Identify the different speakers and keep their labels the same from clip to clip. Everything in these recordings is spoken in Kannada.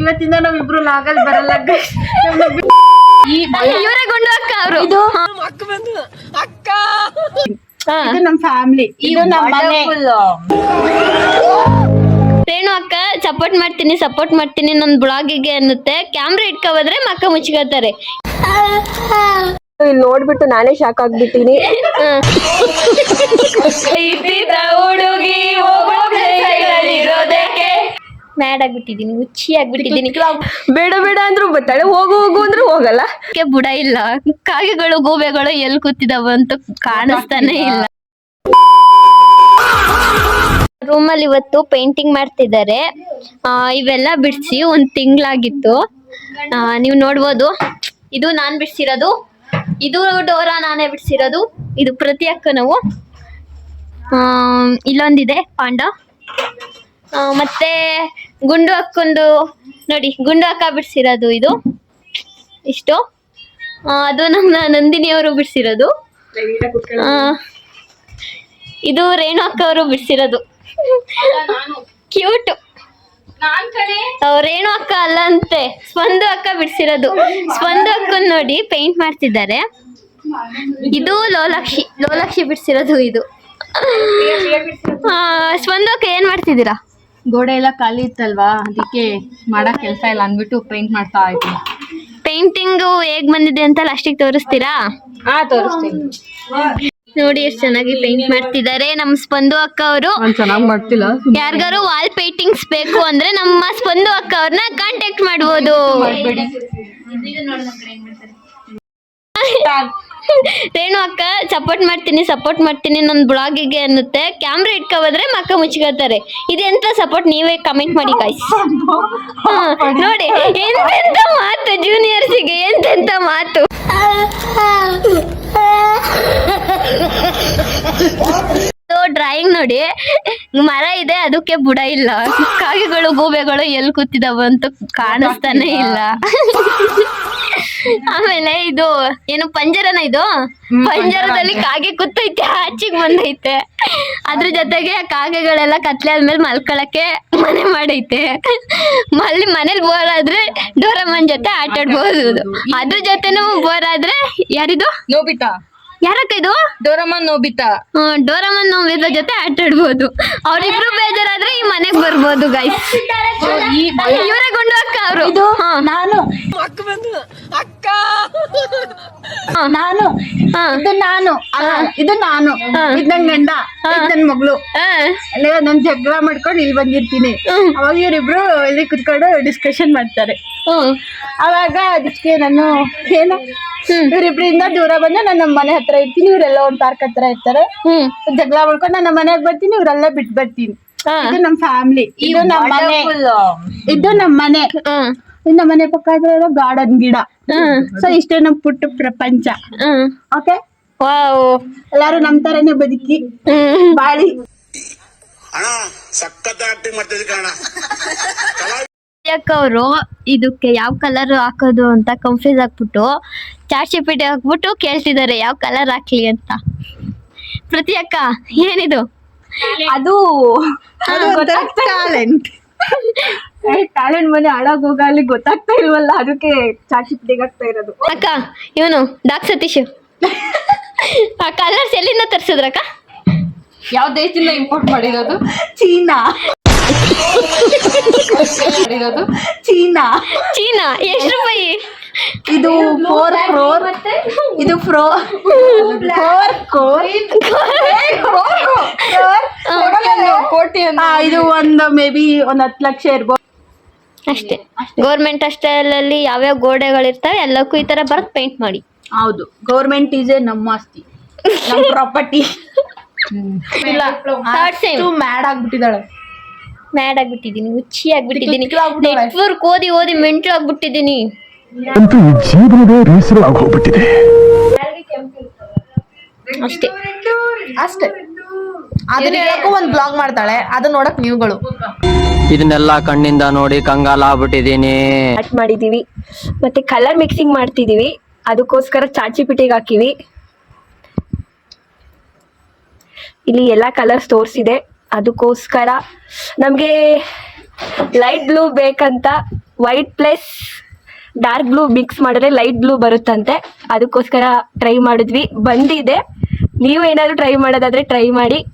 Speaker 1: ಇವತ್ತಿಂದ ನಾವಿಬ್ರು ಲಾಗಲ್ ಬರಲ್ಲ
Speaker 2: ಇವರೇ ಗುಂಡು ಅಕ್ಕ ಅವರು.
Speaker 1: ಇದು ಇದು ನಮ್ ಫ್ಯಾಮಿಲಿ ಇದು ನಮ್ಮ ಮನೆ.
Speaker 2: ರೇಣು ಅಕ್ಕ ಸಪೋರ್ಟ್ ಮಾಡ್ತೀನಿ ಸಪೋರ್ಟ್ ಮಾಡ್ತೀನಿ ನನ್ನ ಬ್ಲಾಗಿಗೆ ಅನ್ನುತ್ತೆ. ಕ್ಯಾಮ್ರಾ ಇಟ್ಕೊಬಂದ್ರೆ ಮಕ್ಕ ಮುಚ್ಕೋತಾರೆ.
Speaker 3: ಇಲ್ಲಿ ನೋಡ್ಬಿಟ್ಟು ನಾನೇ ಶಾಕ್ ಆಗ್ಬಿಟ್ಟಿನಿ.
Speaker 2: ಮ್ಯಾಡ್ ಆಗ್ಬಿಟ್ಟಿದೀನಿ ಹುಚ್ಚಿ ಆಗ್ಬಿಟ್ಟಿದೀನಿ
Speaker 3: ಬೇಡ ಬೇಡ ಅಂದ್ರು ಬರ್ತಾಳೆ ಹೋಗು ಹೋಗು ಅಂದ್ರೆ ಹೋಗಲ್ಲ.
Speaker 2: ಅದಕ್ಕೆ ಬುಡ ಇಲ್ಲ. ಕಾಗೆಗಳು ಗೂಬೆಗಳು ಎಲ್ಲಿ ಕೂತಿದಾವ ಅಂತ ಕಾಣಿಸ್ತಾನೆ ಇಲ್ಲ. ರೂಮಲ್ಲಿ ಇವತ್ತು ಪೇಂಟಿಂಗ್ ಮಾಡ್ತಿದ್ದಾರೆ. ಇವೆಲ್ಲ ಬಿಡಿಸಿ ಒಂದ್ ತಿಂಗ್ಳಾಗಿತ್ತು. ನೀವು ನೋಡ್ಬೋದು. ಇದು ನಾನ್ ಬಿಡಿಸಿರೋದು. ಇದು ಡೋರಾ ನಾನೇ ಬಿಡ್ಸಿರೋದು. ಇದು ಪ್ರತಿ ಅಕ್ಕನವು. ಇಲ್ಲೊಂದಿದೆ ಪಾಂಡ. ಮತ್ತೆ ಗುಂಡು ಅಕ್ಕೊಂದು ನೋಡಿ, ಗುಂಡು ಹಾಕ ಬಿಡಿಸಿರೋದು ಇದು. ಇಷ್ಟು. ಅದು ನಮ್ಮ ನಂದಿನಿ ಅವರು ಬಿಡಿಸಿರೋದು. ಇದು ರೇಣು ಅಕ್ಕ ಅವರು ಬಿಡಿಸಿರೋದು. ಕ್ಯೂಟ್. ರೇಣು ಅಕ್ಕ ಅಲ್ಲ ಅಂತೆ. ಸ್ಪಂದು ಅಕ್ಕ ಬಿಡಿಸಿರೋದು. ಸ್ಪಂದು ಅಕ್ಕ ನೋಡಿ ಪೇಂಟ್ ಮಾಡ್ತಿದ್ದಾರೆ. ಇದು ಲೋಲಾಕ್ಷಿ. ಲೋಲಾಕ್ಷಿ ಬಿಡಿಸಿರೋದು ಇದು. ಸ್ಪಂದು ಅಕ್ಕ ಏನ್ ಮಾಡ್ತಿದ್ದೀರಾ?
Speaker 1: ಗೋಡೆ ಎಲ್ಲ ಖಾಲಿ ಇತ್ತಲ್ವಾ? ಅದಕ್ಕೆ ಮಾಡಕ್ ಕೆಲಸ ಇಲ್ಲ ಅಂದ್ಬಿಟ್ಟು ಪೇಂಟ್ ಮಾಡ್ತಾ ಇದ್ದೀನಿ
Speaker 2: ಪೇಂಟಿಂಗ್ ಹೇಗ್ ಬಂದಿದೆ ಅಂತ ಲಾಸ್ಟಿಗೆ ತೋರಿಸ್ತೀರಾ?
Speaker 1: ಹಾ ತೋರಿಸ್ತೀನಿ.
Speaker 2: ನೋಡಿ ಎಷ್ಟು ಚೆನ್ನಾಗಿ ಪೇಂಟ್ ಮಾಡ್ತಿದ್ದಾರೆ ನಮ್ಮ ಸ್ಪಂದು ಅಕ್ಕ ಅವರು
Speaker 1: ನಾನ್ ಚೆನ್ನಾಗ್ ಮಾಡ್ತಿಲ್ಲ.
Speaker 2: ಯಾರಿಗಾರು ವಾಲ್ ಪೇಂಟಿಂಗ್ಸ್ ಬೇಕು ಅಂದ್ರೆ ನಮ್ಮ ಸ್ಪಂದು ಅಕ್ಕ ಅವ್ರನ್ನ ಕಾಂಟ್ಯಾಕ್ಟ್ ಮಾಡ್ಬೋದು ರೇಣು ಅಕ್ಕ ಸಪೋರ್ಟ್ ಮಾಡ್ತೀನಿ ಸಪೋರ್ಟ್ ಮಾಡ್ತೀನಿ ನನ್ನ ಬ್ಲಾಗಿಗೆ ಅನ್ನುತ್ತೆ. ಕ್ಯಾಮ್ರಾ ಇಟ್ಕೊಬಂದ್ರೆ ಮಕ್ಕ ಮುಚ್ಕೋತಾರೆ. ಇದೆಂತ ಸಪೋರ್ಟ್ ನೀವೇ ಕಮೆಂಟ್ ಮಾಡಿ ಗಾಯ್ಸ್ ನೋಡಿ ಎಂತೆಂತ ಮಾತು ಜೂನಿಯರ್ಸಿಗೆ ಎಂತೆಂತ ಮಾತು? ಡ್ರಾಯಿಂಗ್ ನೋಡಿ ಮರ ಇದೆ ಅದಕ್ಕೆ ಬುಡ ಇಲ್ಲ. ಕಾಗೆಗಳು ಗೂಬೆಗಳು ಎಲ್ಲಿ ಕೂತಿದಾವ ಅಂತ ಕಾಣಿಸ್ತಾನೆ ಇಲ್ಲ. ಆಮೇಲೆ ಇದು ಏನು ಪಂಜರನ ಇದು? ಪಂಜರದಲ್ಲಿ ಕಾಗೆ ಕೂತೈತೆ ಆಚೆಗೆ ಬಂದೈತೆ. ಅದ್ರ ಜೊತೆಗೆ ಕಾಗೆಗಳೆಲ್ಲ ಕತ್ಲೆ ಆದ್ಮೇಲೆ ಮಲ್ಕೊಳಕ್ಕೆ ಮನೆ ಮಾಡೈತೆ. ಮಲ್ಲಿ ಮನೇಲಿ ಬೋರ್ ಆದ್ರೆ ಡೋರಮ್ಮನ್ ಜೊತೆ ಆಟ ಆಡ್ಬೋದು ಅದ್ರ ಜೊತೆನೂ ಬೋರ್ ಆದ್ರೆ ಯಾರಿದು?
Speaker 1: ನೋಬಿತಾ
Speaker 2: ಯಾರಕ್ಕ ಇದು?
Speaker 1: ಡೋರಮನ್ ನೋಬಿತಾ.
Speaker 2: ಹ್ಮ್, ಡೋರಮನ್ ನೋವಿದ ಜೊತೆ ಆಟ ಆಡ್ಬೋದು ಅವ್ರಿಬ್ರು ಬೇಜಾರಾದ್ರೆ ಈ ಮನೆಗ್ ಬರ್ಬೋದು ಗೈಸ್ ಇವರೇ ಗುಂಡು ಅಕ್ಕ ಅವರು
Speaker 1: ನಾನು. ನಾನು ಇದು ನಾನು. ಇದು ನಾನು. ಇದು ನನ್ ಗಂಡ. ಇದು ನನ್ ಮಗಳು. ನನ್ ಜಗಳ ಮಾಡ್ಕೊಂಡು ಇಲ್ಲಿ ಬಂದಿರ್ತೀನಿ. ಅವಾಗ ಇವರಿಬ್ರು ಇಲ್ಲಿ ಕುತ್ಕೊಂಡು ಡಿಸ್ಕಷನ್ ಮಾಡ್ತಾರೆ. ಅವಾಗ ಅದಕ್ಕೆ ನಾನು ಏನು? ಇವ್ರಿಬ್ರಿಂದ ದೂರ ಬಂದ್ರೆ ನಾನು ನಮ್ಮ ಮನೆ ಹತ್ರ ಇರ್ತೀನಿ ಇವ್ರೆಲ್ಲ ಒಂದ್ ಪಾರ್ಕ್ ಹತ್ರ ಇರ್ತಾರೆ.
Speaker 2: ಹ್ಮ್.
Speaker 1: ಜಗಳ ಮಾಡ್ಕೊಂಡು ನಾನು ನಮ್ಮ ಮನೆಗೆ ಬರ್ತೀನಿ ಇವ್ರೆಲ್ಲ ಬಿಟ್ ಬರ್ತೀನಿ.
Speaker 2: ಹಾ.
Speaker 1: ಇದು ನಮ್ ಫ್ಯಾಮಿಲಿ ಇದು ನಮ್ಮ ಮನೆ. ಇದು ನಮ್ಮ ಮನೆ.
Speaker 2: ಹ್ಮ್
Speaker 1: ಇದು ನಮ್ಮ ಮನೆ ಪಕ್ಕ ಇರೋ ಗಾರ್ಡನ್ ಗಿಡ.
Speaker 2: ಹ್ಮ್
Speaker 1: ಸೊ ಇಷ್ಟೇ ನಮ್ ಪುಟ್ಟ ಪ್ರಪಂಚ.
Speaker 2: Hmm
Speaker 1: okay
Speaker 2: wow.
Speaker 1: ಎಲ್ಲಾರು ನಮ್ ತರನೇ ಬದುಕಿ.
Speaker 2: ಹ್ಮ್.
Speaker 1: ಬಾಳಿ.
Speaker 4: ಅಣ್ಣ ಸಖತ್ ಆಕ್ಟಿಂಗ್ ಮಾಡ್ತಿದ್ದೆ ಕಣ
Speaker 2: ಅಕ್ಕ ಅವರು ಇದಕ್ಕೆ ಯಾವ ಕಲರ್ ಹಾಕೋದು ಅಂತ ಕನ್ಫ್ಯೂಸ್ ಆಗ್ಬಿಟ್ಟು ಚಾಟ್ ಜಿಪಿಟಿ ಹಾಕ್ಬಿಟ್ಟು ಕೇಳ್ತಿದ್ದಾರೆ ಯಾವ ಕಲರ್ ಹಾಕ್ಲಿ ಅಂತ. ಪ್ರತಿ ಅಕ್ಕ ಏನಿದು?
Speaker 3: ಅದು
Speaker 1: ಟ್ಯಾಲೆಂಟ್
Speaker 3: ಟ್ಯಾಲೆಂಟ್ ಮನೆ ಹಾಳಾಗ್ ಅಲ್ಲಿ ಗೊತ್ತಾಗ್ತಾ ಇಲ್ವಲ್ಲ ಅದಕ್ಕೆ ಚಾಚಿ ಆಗ್ತಾ ಇರೋದು.
Speaker 2: ಅಕ್ಕ ಇವನು ಡಾಕ್ ಸತೀಶ್. ಆ ಕಲರ್ಸ್ ಎಲ್ಲಿಂದ ತರ್ಸಿದ್ರಕ್ಕ?
Speaker 1: ಯಾವ ದೇಶದಿಂದ ಇಂಪೋರ್ಟ್ ಮಾಡಿರೋದು?
Speaker 3: ಚೀನಾ.
Speaker 1: ಮಾಡಿರೋದು ಚೀನಾ.
Speaker 2: ಚೀನಾ. ಎಷ್ಟು ರೂಪಾಯಿ?
Speaker 3: ಇದು ಫೋರ್ ಕ್ರೋರ್ ಇದು ಫ್ರೋ ಫೋರ್
Speaker 1: ಕೋಟಿ ಇದು ಒಂದು ಮೇ ಬಿ ಒಂದ್ ಹತ್ತು ಲಕ್ಷ ಇರ್ಬೋದು.
Speaker 2: ಅಷ್ಟೇ. ಗೌರ್ಮೆಂಟ್ ಅಷ್ಟಲ್ಲಿ ಯಾವ್ಯಾವ ಗೋಡೆಗಳಿರ್ತವೆ ಎಲ್ಲಕ್ಕೂ ಈ ತರ ಬರ್ತ್ ಪೇಂಟ್ ಮಾಡಿ.
Speaker 1: ಹೌದು. ಗೌರ್ಮೆಂಟ್ ಈಸ್ ಎ ನಮ್ಮ ಆಸ್ತಿ. ನಮ್ಮ ಪ್ರಾಪರ್ಟಿ ಇಲ್ಲ. ಮ್ಯಾಡ್ ಆಗ್ಬಿಟ್ಟಿದ್ದಾಳೆ.
Speaker 2: ಮ್ಯಾಡ್ ಆಗ್ಬಿಟ್ಟಿದೀನಿ ಹುಚ್ಚಿ ಆಗ್ಬಿಟ್ಟಿದೀನಿ ನೆಟ್ವರ್ಕ್ ಓದಿ ಓದಿ ಮೆಂಟು ಆಗ್ಬಿಟ್ಟಿದೀನಿ
Speaker 5: ಅಂತೂ ಈ ಜೀವನವೇ ಬೇಸರ ಆಗೋಗ್ಬಿಟ್ಟಿದೆ.
Speaker 2: ಅಷ್ಟೇ.
Speaker 1: ಅಷ್ಟೇ. ಅದನ್ನ ಹೇಳಕ್ಕೂ ಒಂದ್ ಬ್ಲಾಗ್ ಮಾಡ್ತಾಳೆ ಅದನ್ನ ನೋಡಕ್ ನೀವುಗಳು.
Speaker 6: ಇದನ್ನೆಲ್ಲ ಕಣ್ಣಿಂದ ನೋಡಿ ಕಂಗಾಲ ಆಗ್ಬಿಟ್ಟಿದೀನಿ
Speaker 3: ಕಟ್ ಮಾಡಿದೀವಿ. ಮತ್ತೆ ಕಲರ್ ಮಿಕ್ಸಿಂಗ್ ಮಾಡ್ತಿದೀವಿ. ಅದಕ್ಕೋಸ್ಕರ ಚಾಚಿ ಪಿಟಿಗೆ ಹಾಕಿವಿ. ಇಲ್ಲಿ ಎಲ್ಲ ಕಲರ್ಸ್ ತೋರಿಸಿದೆ. ಅದಕ್ಕೋಸ್ಕರ ನಮಗೆ ಲೈಟ್ ಬ್ಲೂ ಬೇಕಂತ white plus dark blue mix ಮಾಡಿದ್ರೆ ಲೈಟ್ ಬ್ಲೂ ಬರುತ್ತಂತೆ. ಅದಕ್ಕೋಸ್ಕರ ಟ್ರೈ ಮಾಡಿದ್ವಿ. ಬಂದಿದೆ. ನೀವು ಏನಾದರೂ ಟ್ರೈ ಮಾಡೋದಾದ್ರೆ ಟ್ರೈ ಮಾಡಿ.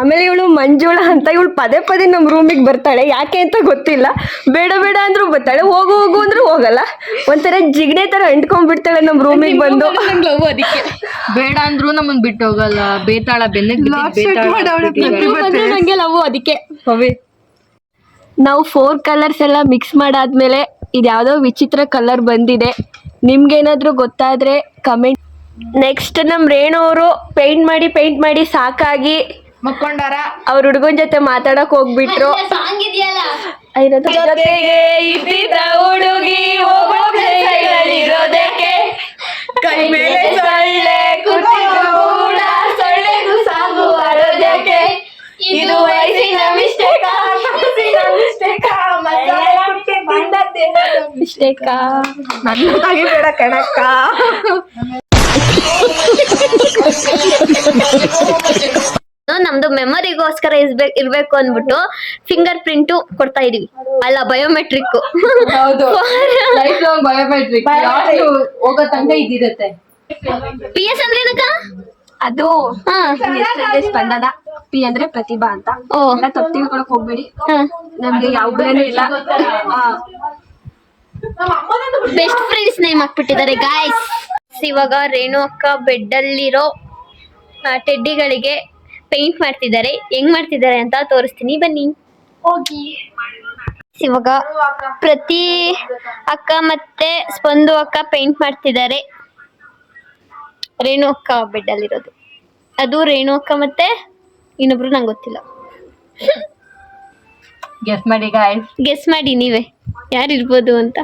Speaker 3: ಆಮೇಲೆ ಇವಳು ಮಂಜುಳ ಅಂತ ಇವಳು ಪದೇ ಪದೇ ನಮ್ಮ ರೂಮಿಗೆ ಬರ್ತಾಳೆ. ಯಾಕೆ ಅಂತ ಗೊತ್ತಿಲ್ಲ. ಬೇಡ ಬೇಡ ಅಂದ್ರೂ ಬರ್ತಾಳೆ. ಹೋಗು ಹೋಗು ಅಂದ್ರೂ ಹೋಗಲ್ಲ. ಒಂಥರ ಜಿಗಣೆ ಥರ ಅಂಟ್ಕೊಂಡ್ಬಿಡ್ತಾಳೆ ನಮ್ಮ ರೂಮಿಗೆ ಬಂದು.
Speaker 7: ಬೇಡ ಅಂದ್ರು ನಮ್ಮನ್ ಬಿಟ್ಟು ಹೋಗಲ್ಲ. ಬೇತಾಳ ಬೆನ್ನಿಗೆ
Speaker 3: ನಂಗೆ ಲವ್ ಅದಕ್ಕೆ. ನಾವು ಫೋರ್ ಕಲರ್ಸ್ ಎಲ್ಲ ಮಿಕ್ಸ್ ಮಾಡಾದ್ಮೇಲೆ ಇದ್ಯಾವುದೋ ವಿಚಿತ್ರ ಕಲರ್ ಬಂದಿದೆ. ನಿಮ್ಗೇನಾದ್ರೂ ಗೊತ್ತಾದ್ರೆ ಕಮೆಂಟ್ ನೆಕ್ಸ್ಟ್ ನಮ್ ರೇಣು ಅವರು ಪೇಂಟ್ ಮಾಡಿ ಪೇಂಟ್ ಮಾಡಿ ಸಾಕಾಗಿ
Speaker 1: ಮಕ್ಕೊಂಡಾರ?
Speaker 3: ಅವ್ರ ಹುಡುಗನ ಜೊತೆ ಮಾತಾಡಕ್ ಹೋಗ್ಬಿಟ್ರು. ಹುಡುಗಿ ಮಿಸ್ಟೇಕ
Speaker 1: ಬೇಡ ಕಣಕ್ಕ
Speaker 2: ನಮ್ದು ಮೆಮೊರಿಗೋಸ್ಕರ ಇರ್ಬೇಕು ಇರ್ಬೇಕು ಅಂದ್ಬಿಟ್ಟು ಫಿಂಗರ್ ಪ್ರಿಂಟ್ ಕೊಡ್ತಾ ಇದೀವಿ. ಅಲ್ಲ ಬಯೋಮೆಟ್ರಿಕ್
Speaker 7: ಹೌದು. ಲೈಫ್ ಲಾಂಗ್ ಬಯೋಮೆಟ್ರಿಕ್ ಹೋಗೋ ತನಕ ಇದಿರುತ್ತೆ.
Speaker 2: ಪಿ ಎಸ್ ಅಂದ್ರೆ ಏನಕ್ಕ?
Speaker 3: ಅದು
Speaker 2: ಸ್ಪಂದದ
Speaker 3: ಸ್ಪಂದನ ಪಿ ಅಂದ್ರೆ ಪ್ರತಿಭಾ ಅಂತ. ಎಲ್ಲ ತಪ್ಪು ತಿಳ್ಕೊಳಕ್ ಹೋಗ್ಬೇಡಿ. ನಮ್ಗೆ ಯಾವ ಬೆಲೆನೂ ಇಲ್ಲ.
Speaker 2: ಬೆಸ್ಟ್ ಫ್ರೆಂಡ್ಸ್ ನೇಮ್ ಹಾಕ್ಬಿಟ್ಟಿದ್ದಾರೆ ಗಾಯ್ಸ್ ಇವಾಗ ರೇಣು ಅಕ್ಕ ಬೆಡ್ ಅಲ್ಲಿರೋ ಟೆಡ್ಡಿಗಳಿಗೆ ಪೇಂಟ್ ಮಾಡ್ತಿದ್ದಾರೆ. ಹೆಂಗ್ ಮಾಡ್ತಿದ್ದಾರೆ ಅಂತ ತೋರಿಸ್ತೀನಿ ಬನ್ನಿ. ಹೋಗಿ. ಇವಾಗ ಪ್ರತಿ ಅಕ್ಕ ಮತ್ತೆ ಸ್ಪಂದು ಅಕ್ಕ ಪೇಂಟ್ ಮಾಡ್ತಿದ್ದಾರೆ. ರೇಣು ಅಕ್ಕ ಬೆಡ್ಡಲ್ಲಿರೋದು ಅದು ರೇಣು ಅಕ್ಕ ಮತ್ತೆ ಇನ್ನೊಬ್ರು ನಂಗೆ ಗೊತ್ತಿಲ್ಲ.
Speaker 7: ಗೆಸ್ ಮಾಡಿ ಗಾಯ್ಸ್
Speaker 2: ಗೆಸ್ ಮಾಡಿ ನೀವೇ. ಯಾರಿರ್ಬೋದು ಅಂತ.